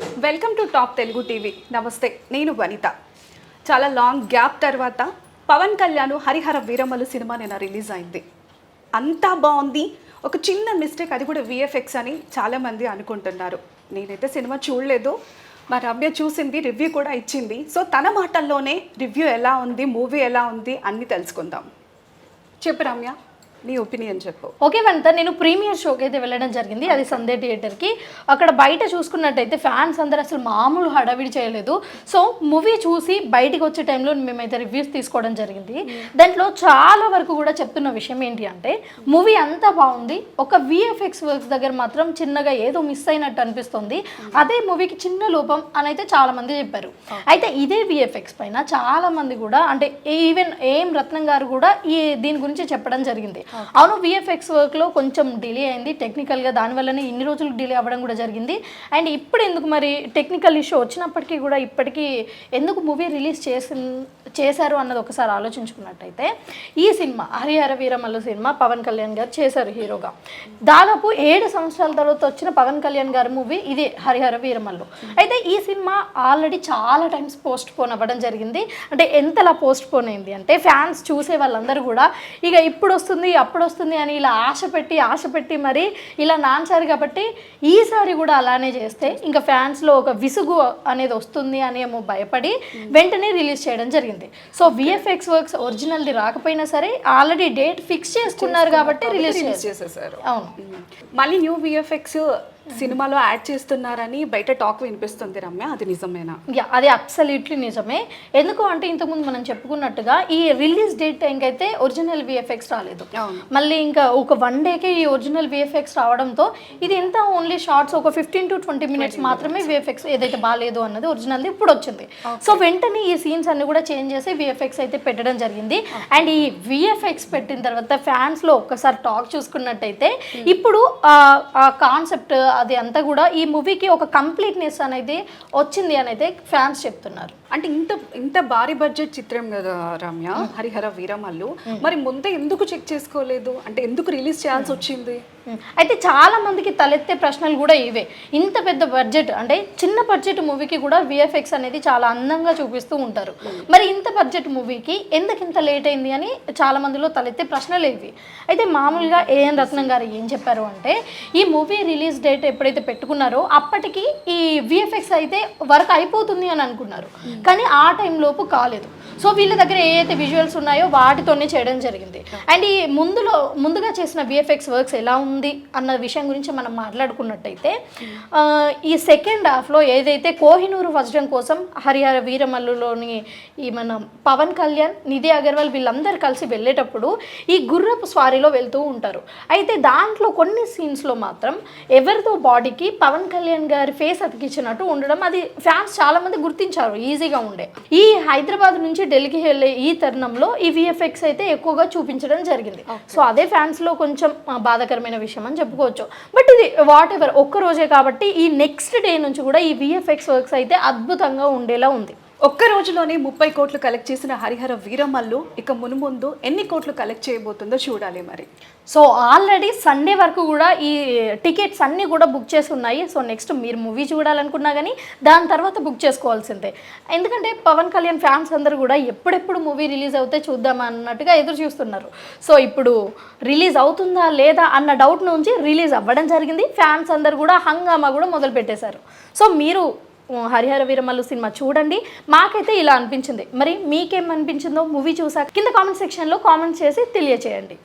Welcome to top Telugu TV. నమస్తే నేను వనిత. చాలా లాంగ్ గ్యాప్ తర్వాత పవన్ కళ్యాణ్ హరిహర వీరమలు సినిమా నిన్న రిలీజ్ అయింది. అంతా బాగుంది. ఒక చిన్న మిస్టేక్ అది కూడా విఎఫ్ఎక్స్ అని చాలామంది అనుకుంటున్నారు. నేనైతే సినిమా చూడలేదు. మా రమ్య చూసింది రివ్యూ కూడా ఇచ్చింది. సో తన మాటల్లోనే రివ్యూ ఎలా ఉంది మూవీ ఎలా ఉంది అన్నీ తెలుసుకుందాం. చెప్పు రమ్య. నీ ఒపీనియన్ చెప్పు. ఓకే వనిత నేను ప్రీమియర్ షోకి అయితే వెళ్ళడం జరిగింది అది సందే థియేటర్కి అక్కడ బయట చూసుకున్నట్టయితే ఫ్యాన్స్ అందరు అసలు మామూలు హడావిడి చేయలేదు. సో మూవీ చూసి బయటికి వచ్చే టైంలో మేమైతే రివ్యూస్ తీసుకోవడం జరిగింది. దాంట్లో చాలా వరకు కూడా చెప్తున్న విషయం ఏంటి అంటే మూవీ అంతా బాగుంది ఒక విఎఫ్ఎక్స్ వర్క్స్ దగ్గర మాత్రం చిన్నగా ఏదో మిస్ అయినట్టు అనిపిస్తుంది. అదే మూవీకి చిన్న లోపం అని అయితే చాలా మంది చెప్పారు. అయితే ఇదే విఎఫ్ఎక్స్ పైన చాలా మంది కూడా అంటే ఈవెన్ ఏం రత్నం గారు కూడా ఈ దీని గురించి చెప్పడం జరిగింది. అవును విఎఫ్ఎక్స్ వర్క్లో కొంచెం డిలే అయింది. టెక్నికల్గా దానివల్లనే ఇన్ని రోజులు డిలే అవ్వడం కూడా జరిగింది. అండ్ ఇప్పుడు ఎందుకు మరి టెక్నికల్ ఇష్యూ వచ్చినప్పటికీ కూడా ఇప్పటికీ ఎందుకు మూవీ రిలీజ్ చేసి చేశారు అన్నది ఒకసారి ఆలోచించుకున్నట్టయితే ఈ సినిమా హరిహర వీరమల్లు సినిమా పవన్ కళ్యాణ్ గారు చేశారు హీరోగా. దాదాపు ఏడు సంవత్సరాల తర్వాత వచ్చిన పవన్ కళ్యాణ్ గారి మూవీ ఇదే హరిహర వీరమల్లు. అయితే ఈ సినిమా ఆల్రెడీ చాలా టైమ్స్ పోస్ట్ పోన్ అవ్వడం జరిగింది. అంటే ఎంతలా పోస్ట్ పోన్ అయింది అంటే ఫ్యాన్స్ చూసే వాళ్ళందరూ కూడా ఇక ఇప్పుడు వస్తుంది అప్పుడు వస్తుంది అని ఇలా ఆశ పెట్టి ఆశ పెట్టి మరి ఇలా నాన్సారు కాబట్టి ఈసారి కూడా అలానే చేస్తే ఇంకా ఫ్యాన్స్లో ఒక విసుగు అనేది వస్తుంది అని ఏమో భయపడి వెంటనే రిలీజ్ చేయడం జరిగింది. సో విఎఫ్ఎక్స్ వర్క్స్ ఒరిజినల్ది రాకపోయినా సరే ఆల్రెడీ డేట్ ఫిక్స్ చేసుకున్నారు కాబట్టి రిలీజ్ చేసేసారు. అవును. మళ్ళీ న్యూ విఎఫ్ఎక్స్ సినిమాలో యాడ్ చేస్తున్నారని బయట టాక్ వినిపిస్తుంది రమ్య అది నిజమేనా? యా అది అబ్సల్యూట్లీ నిజమే. ఎందుకు అంటే ఇంతకుముందు మనం చెప్పుకున్నట్టుగా ఈ రిలీజ్ డేట్ అయితే ఒరిజినల్ విఎఫ్ఎక్స్ రాలేదు. మళ్ళీ ఇంకా ఒక వన్ డేకి ఈ ఒరిజినల్ విఎఫ్ఎక్స్ రావడంతో ఇది ఎంత ఓన్లీ షార్ట్స్ ఒక ఫిఫ్టీన్ టు ట్వంటీ మినిట్స్ మాత్రమే విఎఫ్ఎక్స్ ఏదైతే బాగాలేదు అన్నది ఒరిజినల్ది ఇప్పుడు వచ్చింది. సో వెంటనే ఈ సీన్స్ అన్ని కూడా చేంజ్ చేసి విఎఫ్ఎక్స్ అయితే పెట్టడం జరిగింది. అండ్ ఈ విఎఫ్ఎక్స్ పెట్టిన తర్వాత ఫ్యాన్స్లో ఒక్కసారి టాక్ చూసుకున్నట్టయితే ఇప్పుడు ఆ- ఆ కాన్సెప్ట్ అది అంతా కూడా ఈ మూవీకి ఒక కంప్లీట్నెస్ అనేది వచ్చింది అని అయితే ఫ్యాన్స్ చెప్తున్నారు. అంటే ఇంత ఇంత భారీ బడ్జెట్ చిత్రం కదా రమ్య హరిహర వీరమల్లు. మరి ముందే ఎందుకు చెక్ చేసుకోలేదు? అంటే ఎందుకు రిలీజ్ చేయాల్సి వచ్చింది. అయితే చాలా మందికి తలెత్తే ప్రశ్నలు కూడా ఇవే. ఇంత పెద్ద బడ్జెట్ అంటే చిన్న బడ్జెట్ మూవీకి కూడా విఎఫ్ఎక్స్ అనేది చాలా అందంగా చూపిస్తూ ఉంటారు. మరి ఇంత బడ్జెట్ మూవీకి ఎందుకు ఇంత లేట్ అయింది అని చాలా మందిలో తలెత్తే ప్రశ్నలు ఇవి. అయితే మామూలుగా ఏఎన్ రత్నం గారు ఏం చెప్పారు అంటే ఈ మూవీ రిలీజ్ డేట్ ఎప్పుడైతే పెట్టుకున్నారో అప్పటికి ఈ విఎఫ్ఎక్స్ అయితే వర్క్ అయిపోతుంది అని అనుకున్నారు. కానీ ఆ టైంలోపు కాలేదు. సో వీళ్ళ దగ్గర ఏ అయితే విజువల్స్ ఉన్నాయో వాటితోనే చేయడం జరిగింది. అండ్ ఈ ముందులో ముందుగా చేసిన విఎఫ్ఎక్స్ వర్క్స్ ఎలా ఉంది అన్న విషయం గురించి మనం మాట్లాడుకున్నట్టయితే ఈ సెకండ్ హాఫ్లో ఏదైతే కోహినూరు వజ్రం కోసం హరిహర వీరమల్లులోని ఈ మన పవన్ కళ్యాణ్ నిధి అగర్వాల్ వీళ్ళందరూ కలిసి వెళ్ళేటప్పుడు ఈ గుర్రపు స్వారీలో వెళ్తూ ఉంటారు. అయితే దాంట్లో కొన్ని సీన్స్లో మాత్రం ఎవరితో బాడీకి పవన్ కళ్యాణ్ గారి ఫేస్ అతికించినట్టు ఉండడం అది ఫ్యాన్స్ చాలా మంది గుర్తించారు ఈజీగా ఉండే. ఈ హైదరాబాద్ నుంచి ఢిల్లీకి వెళ్ళే ఈ తరుణంలో ఈ విఎఫ్ఎక్స్ అయితే ఎక్కువగా చూపించడం జరిగింది. సో అదే ఫ్యాన్స్లో కొంచెం బాధాకరమైన విషయం అని చెప్పుకోవచ్చు. బట్ ఇది వాట్ ఎవర్ ఒక్క రోజే కాబట్టి ఈ నెక్స్ట్ డే నుంచి కూడా ఈ విఎఫ్ఎక్స్ వర్క్స్ అయితే అద్భుతంగా ఉండేలా ఉంది. ఒక్క రోజులోనే ముప్పై కోట్లు కలెక్ట్ చేసిన హరిహర వీరమల్లు ఇక మునుముందు ఎన్ని కోట్లు కలెక్ట్ చేయబోతుందో చూడాలి మరి. సో ఆల్రెడీ సండే వరకు కూడా ఈ టికెట్స్ అన్నీ కూడా బుక్ చేసి ఉన్నాయి సో నెక్స్ట్ మీరు మూవీ చూడాలనుకున్నా కానీ దాని తర్వాత బుక్ చేసుకోవాల్సిందే. ఎందుకంటే పవన్ కళ్యాణ్ ఫ్యాన్స్ అందరూ కూడా ఎప్పుడెప్పుడు మూవీ రిలీజ్ అవుతే చూద్దామా అన్నట్టుగా ఎదురు చూస్తున్నారు. సో ఇప్పుడు రిలీజ్ అవుతుందా లేదా అన్న డౌట్ నుంచి రిలీజ్ అవ్వడం జరిగింది. ఫ్యాన్స్ అందరు కూడా హంగామా కూడా మొదలు పెట్టేశారు సో మీరు హరిహర వీరమల్లు సినిమా చూడండి. మాకైతే ఇలా అనిపించింది. మరి మీకేం అనిపించిందో మూవీ చూసాక కింద కామెంట్ సెక్షన్లో కామెంట్ చేసి తెలియచేయండి.